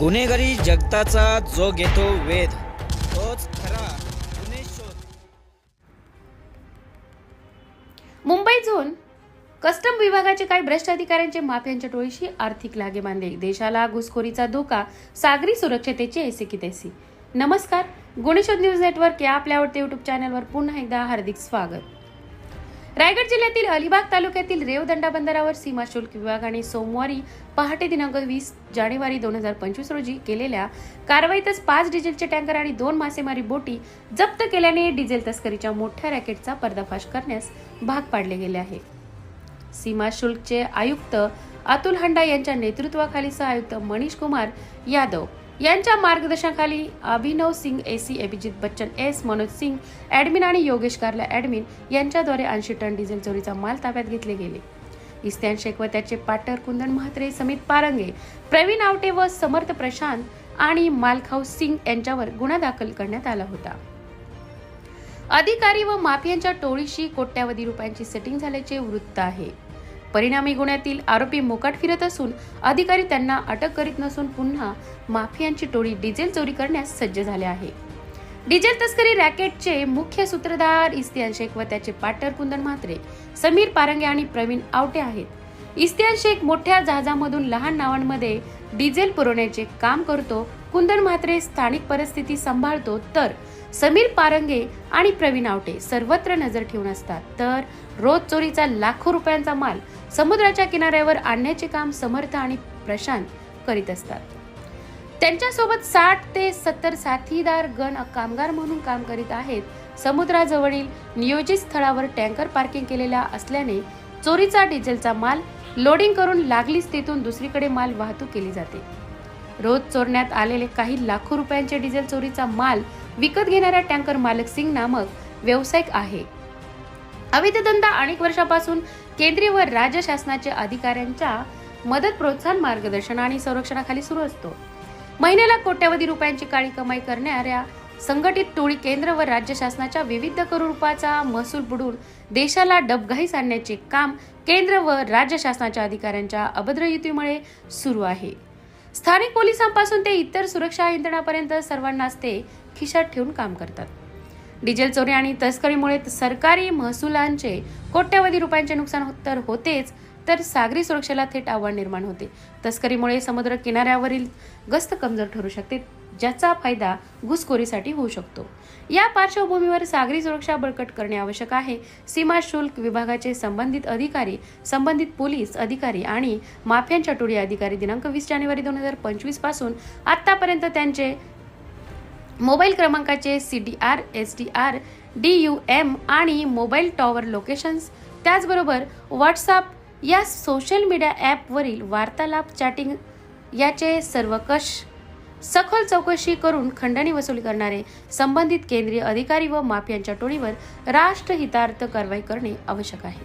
गुन्हेगारी जगताचा जो घेतो वेध तोच खरा गुन्हे शोध. मुंबई झोन कस्टम विभागाचे काही भ्रष्ट अधिकाऱ्यांचे माफियांच्या टोळीशी आर्थिक लागे बांधले. देशाला घुसखोरीचा धोका सागरी सुरक्षतेची ऐसे की तैसी नमस्कार गुणेशोध न्यूज नेटवर्क या आपल्या आवडते युट्यूब चॅनलवर पुन्हा एकदा हार्दिक स्वागत. रायगड जिल्ह्यातील अलिबाग तालुक्यातील रेवदंडा बंदरावर सीमा शुल्क विभागाने सोमवारी पहाटे दिनांक वीस जानेवारी दोन हजार पंचवीस रोजी केलेल्या कारवाईतच पाच डिझेलचे टँकर आणि दोन मासेमारी बोटी जप्त केल्याने डिझेल तस्करीच्या मोठ्या रॅकेटचा पर्दाफाश करण्यास भाग पाडले गेले आहे. सीमा शुल्कचे आयुक्त अतुल हंडा यांच्या नेतृत्वाखाली सह आयुक्त मनीष कुमार यादव यांच्या मार्गदर्शनाखाली Abhinav Singh AC Abhijit Bachchan S Manoj Singh admin आणि योगेश कारला ॲडमिन यांच्याद्वारे ऐंशी टन डिझेल चोरीचा माल ताब्यात घेतले गेले. इस्त्यान शेख व त्याचे पाटर कुंदन म्हात्रे समित पारंगे प्रवीण आवटे व समर्थ प्रशांत आणि मालखाऊ सिंग यांच्यावर गुन्हा दाखल करण्यात आला होता. अधिकारी व माफियांच्या टोळीशी कोट्यावधी रुपयांची सेटिंग झाल्याचे वृत्त आहे. परिणामी गुन्ह्यातील आरोपी मोकाट फिरत असून अधिकारी त्यांना अटक करीत नसून पुन्हा माफियांची टोळी डिझेल चोरी करण्यास सज्ज झाले आहे. डिझेल तस्करी रॅकेटचे मुख्य सूत्रधार इस्तियान शेख व त्याचे पार्टनर कुंदन म्हात्रे समीर पारंगे आणि प्रवीण आवटे आहेत. इस्तियान शेख मोठ्या जहाजामधून लहान नावांमध्ये डिझेल पुरवण्याचे काम करतो कुंदन म्हात्रे स्थानिक परिस्थिती सांभाळतो तर समीर पारंगे आणि प्रवीण आवटे सर्वत्र नजर ठेवून असतात. तर रोज चोरीचा लाखो रुपयांचा माल समुद्राच्या किनाऱ्यावर आणण्याचे काम समर्थ आणि प्रशांत करीत असतात. त्यांच्यासोबत साठ ते सत्तर साथीदार गण कामगार म्हणून काम करीत आहेत. समुद्राजवळील नियोजित स्थळावर टँकर पार्किंग केलेला असल्याने चोरीचा डिझेलचा माल लोडिंग करून लागलीच तेथून दुसरीकडे माल वाहतूक केली जाते. रोज चोरण्यात आलेले काही लाखो रुपयांचे डिझेल चोरीचा माल विकत घेणारा टँकर मालक सिंग नामक व्यावसायिक आहे. अवैध धंदा अनेक वर्षापासून केंद्रीय व राज्य शासनाच्या अधिकाऱ्यांच्या मदत प्रोत्साहन मार्गदर्शन आणि संरक्षणाखाली सुरू असतो. महिन्याला कोट्यवधी रुपयांची काळी कमाई करणाऱ्या संघटित टोळी केंद्र व राज्य शासनाच्या विविध करूपाचा महसूल बुडून देशाला डबघाईस आणण्याचे काम केंद्र व राज्य शासनाच्या अधिकाऱ्यांच्या अभद्र युतीमुळे सुरू आहे. स्थानिक पोलिसांपासून ते इतर सुरक्षा यंत्रणापर्यंत सर्वांनाच ते खिशात ठेवून काम करतात. डिझेल चोरी आणि तस्करीमुळे सरकारी महसुलांचे कोट्यवधी रुपयांचे नुकसान हो- तर होतेच तर सागरी सुरक्षेला थेट आव्हान निर्माण होते. तस्करीमुळे समुद्र किनाऱ्यावरील गस्त कमजोर ठरू शकते ज्याचा फायदा घुसखोरीसाठी होऊ शकतो. या पार्श्वभूमीवर सागरी सुरक्षा बळकट करणे आवश्यक आहे. सीमा शुल्क विभागाचे संबंधित अधिकारी संबंधित पोलीस अधिकारी आणि माफियांच्या टोळी अधिकारी दिनांक वीस जानेवारी दोन हजार पंचवीसपासून आतापर्यंत त्यांचे मोबाईल क्रमांकाचे C D R S D R D U M आणि मोबाईल टॉवर लोकेशन्स. त्याचबरोबर व्हॉट्सअप या सोशल मीडिया ॲपवरील वार्तालाप चॅटिंग याचे सर्वकष सखोल चौकशी करून खंडणी वसूल करणारे संबंधित केंद्रीय अधिकारी व माफियांच्या टोळीवर राष्ट्रहितार्थ कारवाई करणे आवश्यक आहे.